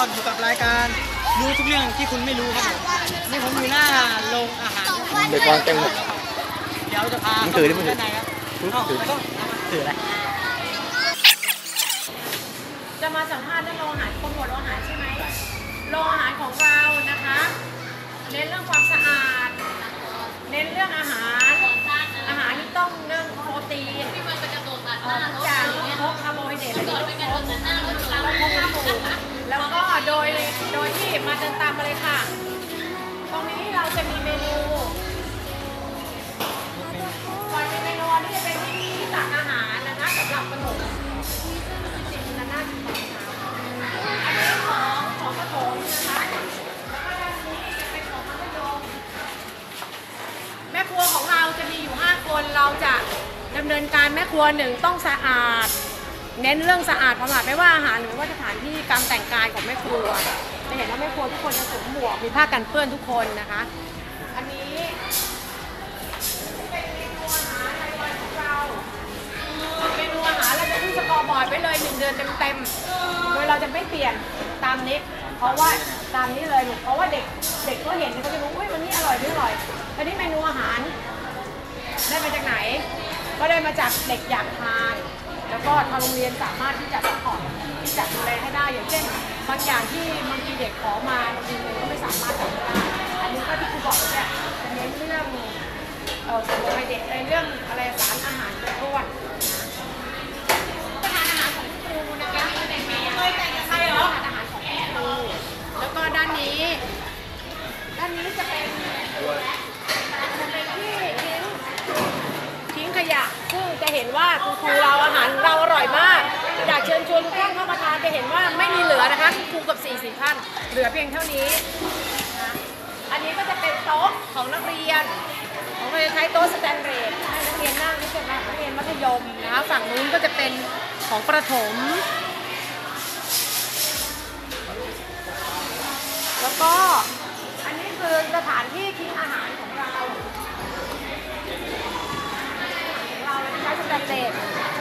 รู้ทุกเรื่องที่คุณไม่รู้ครับผมนี่ผมอยู่หน้าโรงอาหารเด็กวางเต็มหมดเดี๋ยวจะพามึงถือดิมึงถือด้านในครับถือเอ้าถือแล้วก็ถืออะไรจะมาสัมภาษณ์เรื่องโรงอาหารโปรโมทโรงอาหารใช่ไหมโรงอาหารของเรานะคะเน้นเรื่องความสะอาด เน้นเรื่องอาหารอาหาร เดินตามมาเลยค่ะ ตรงนี้เราจะมีเมนูก่อนเป็นเมนูนนี้จะเป็นที่ที่ตักอาหารนะคะสำหรับขนมจริงๆมันน่าจะตอนเช้าอันนี้ของของปฐมนะคะแล้วก็ด้านนี้จะเป็นของมัธยมแม่ครัวของเราจะมีอยู่ 5 คนเราจะดำเนินการแม่ครัวหนึ่งต้องสะอาดเน้นเรื่องสะอาดความสะอาดไม่ว่าอาหารหรือว่าสถานที่การแต่งกายของแม่ครัว จะเห็นว่าแม่ครัวทุกคนจะสวมหมวกมีผ้ากันเปื้อนทุกคนนะคะ อันนี้เป็นเมนูอาหารรายวันของเราเมนูอาหารเราจะขึ้นสกอร์บอร์ดไว้เลยหนึ่งเดือนเต็มๆโดยเราจะไม่เปลี่ยนตามนี้ เพราะว่าตามนี้เลยลูกเพราะว่าเด็กเด็กก็เห็นเขาจะรู้อุ้ยวันนี้อร่อยไม่อร่อยอันนี้เมนูอาหารได้มาจากไหน ก็ได้มาจากเด็กอยากทาน แล้วก็ทางโรงเรียนสามารถที่จะสปอร์ตที่จะดูแลให้ได้อย่างเช่นบางอย่างที่บางทีเด็กขอมาบางทีเลยก็ไม่สามารถทำได้อันนี้ก็ที่ครูบอกเนี่ยจะเน้นเรื่องเอ่อคาร์โบไฮเดรตในเรื่องอะไรสารอาหารครบถ้วนประทานอาหารของครูนะคะเคยแต่งกับใครเหรออาหารของครูแล้วก็ด้านนี้ ด้านนี้จะเป็นจะเป็นที่ทิ้งทิ้งขยะ ซึ่งจะเห็น ว่าคุณครูเราอาหารเราอร่อยมาก อยากเชิญชวนทุกท่านเข้ามาทานจะเห็นว่าไม่มีเหลือนะคะคุณครูกับ4 4ท่านเหลือเพียงเท่านี้นะอันนี้ก็จะเป็นโต๊ะของนักเรียนของเราจะใช้โต๊ะสแตนเลสให้นักเรียนนั่งนี่เป็นนักเรียนมัธยมนะคะฝั่งนู้นก็จะเป็นของประถม แล้วก็อันนี้คือสถานที่ทิ้งอาหารของเรา เราจะใช้ส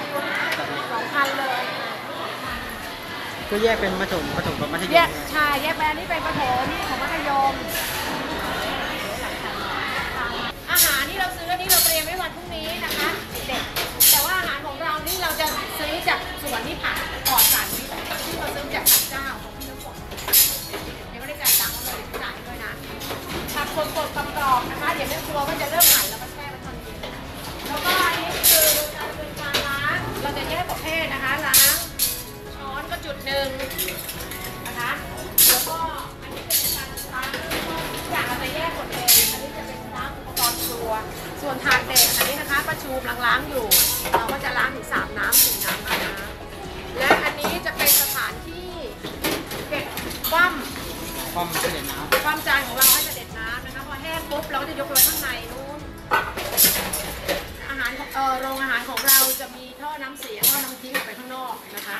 แตนเลสสองพันเลย ก็แยกเป็นมัธยมมัธยมกับมัธยมแยกใช่แยกไปอันนี้เป็นประถมของมัธยม อาหารที่เราซื้ออันนี้เราเตรียมไว้วันพรุ่งนี้นะคะเด็ก นะคะล้างช้อนก็จุดหนึ่งนะคะแล้วก็อันนี้เป็นการล้างทุกอย่างเราจะแยกหมดเลยอันนี้จะเป็นล้างอุปกรณ์ครัว ส่วนถาดเด็กอันนี้นะคะประชุมล้างๆอยู่ เราก็จะล้างถึงสามน้ำสี่น้ำนะคะ โรงอาหารของเราจะมีท่อน้ำเสียท่อน้ำทิ้งออกไปข้างนอกนะคะ